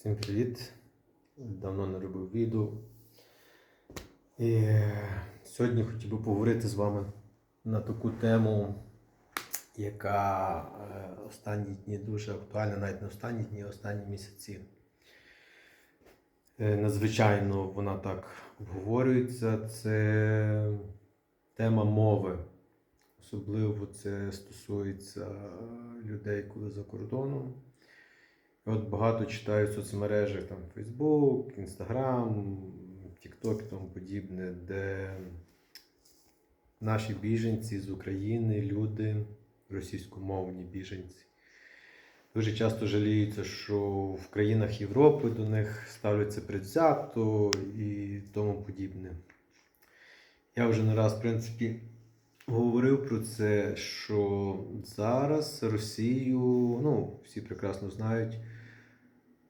Всім привіт! Давно не робив відео. І сьогодні хотів би поговорити з вами на таку тему, яка е, останні дні дуже актуальна, навіть не останні дні, а останні місяці. Е, Надзвичайно вона так обговорюється. Це тема мови. Особливо це стосується людей, коли за кордоном. От багато читаю в соцмережах там Facebook, Instagram, TikTok і тому подібне, де наші біженці з України, люди, російськомовні біженці, дуже часто жаліються, що в країнах Європи до них ставляться предвзято і тому подібне. Я вже не раз, в принципі, говорив про це, що зараз Росію, ну, всі прекрасно знають,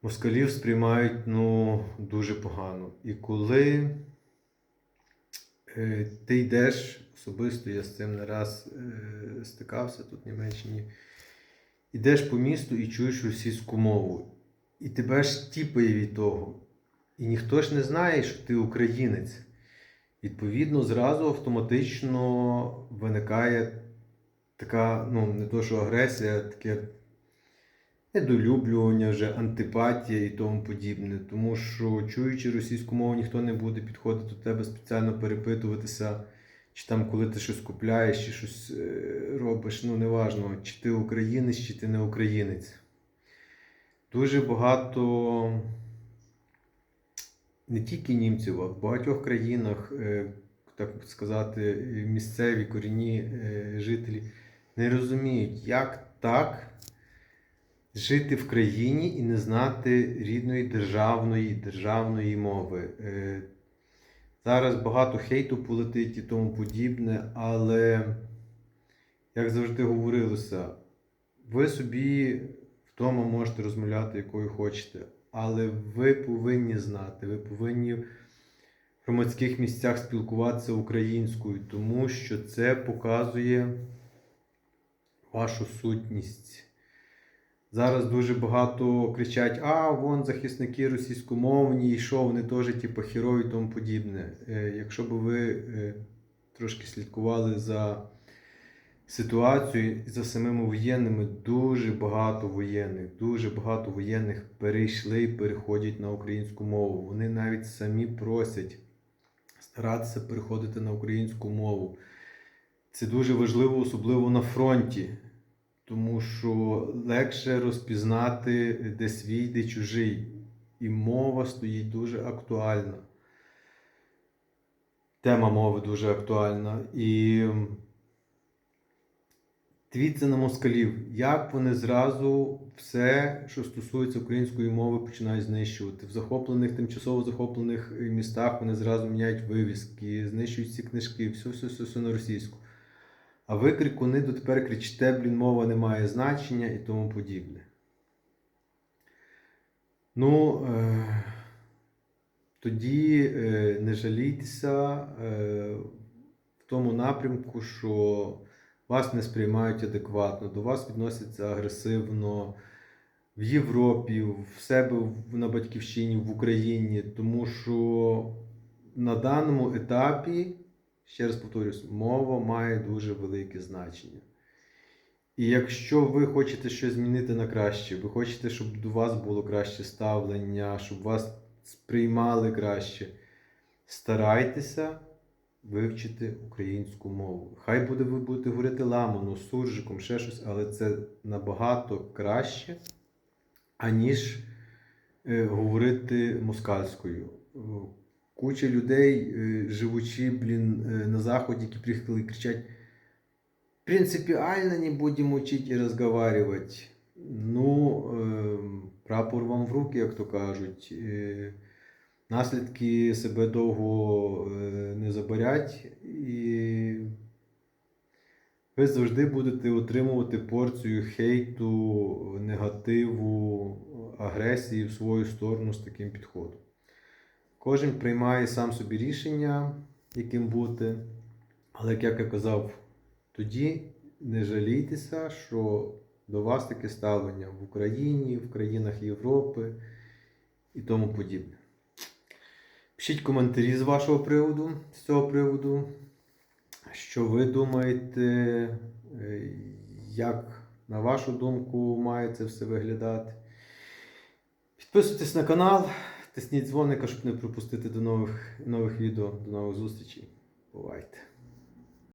москалів сприймають ну, дуже погано. І коли е, ти йдеш, особисто я з цим не раз е, стикався тут в Німеччині, йдеш по місту і чуєш російську мову. І тебе ж тіпає від того. І ніхто ж не знає, що ти українець. Відповідно, зразу автоматично виникає така, ну, не то що агресія, а таке недолюблювання, вже антипатія і тому подібне. Тому що, чуючи російську мову, ніхто не буде підходити до тебе спеціально перепитуватися, чи там, коли ти щось купляєш, чи щось е, робиш, ну неважно, чи ти українець, чи ти не українець. Дуже багато не тільки німців, а в багатьох країнах, е, так сказати, місцеві корінні е, жителі не розуміють, як так жити в країні і не знати рідної державної державної мови. Е, Зараз багато хейту полетить і тому подібне, але, як завжди говорилося, ви собі вдома можете розмовляти якою хочете, але ви повинні знати, ви повинні в громадських місцях спілкуватися українською, тому що це показує вашу сутність. Зараз дуже багато кричать: а, вон захисники російськомовні, і що вони теж типу, херої і тому подібне. Е, Якщо б ви е, трошки слідкували за ситуацією і за самими воєнними, дуже багато воєнних, дуже багато воєнних перейшли і переходять на українську мову. Вони навіть самі просять старатися переходити на українську мову. Це дуже важливо, особливо на фронті. Тому що легше розпізнати, де свій, де чужий. І мова стоїть дуже актуальна. Тема мови дуже актуальна. І дивіться на москалів, як вони зразу все, що стосується української мови, починають знищувати. В захоплених, тимчасово захоплених містах вони зразу міняють вивіски, знищують всі книжки, все, все, все, все на російську. А ви крикуни дотепер кричите, блін, мова не має значення і тому подібне. Ну, е, тоді е, не жалійтеся е, в тому напрямку, що вас не сприймають адекватно, до вас відносяться агресивно в Європі, в себе на батьківщині, в Україні, тому що на даному етапі ще раз повторюсь, мова має дуже велике значення. І якщо ви хочете щось змінити на краще, ви хочете, щоб до вас було краще ставлення, щоб вас сприймали краще, старайтеся вивчити українську мову. Хай буде ви будете говорити ламану, суржиком, ще щось, але це набагато краще, аніж е, говорити москальською. Куча людей, е, живучи, блін, е, на заході, які приїхали, кричать, принципіально не будемо вчити і розговаривати. Ну, е, прапор вам в руки, як то кажуть. Е, наслідки себе довго е, не заборять, і ви завжди будете отримувати порцію хейту, негативу, агресії в свою сторону з таким підходом. Кожен приймає сам собі рішення, яким бути. Але, як я казав, тоді не жалійтеся, що до вас таке ставлення в Україні, в країнах Європи і тому подібне. Пишіть коментарі з вашого приводу, з цього приводу. Що ви думаєте, е, як на вашу думку має це все виглядати? Підписуйтесь на канал, тисніть дзвоника, щоб не пропустити до нових, нових відео, до нових зустрічей. Бувайте!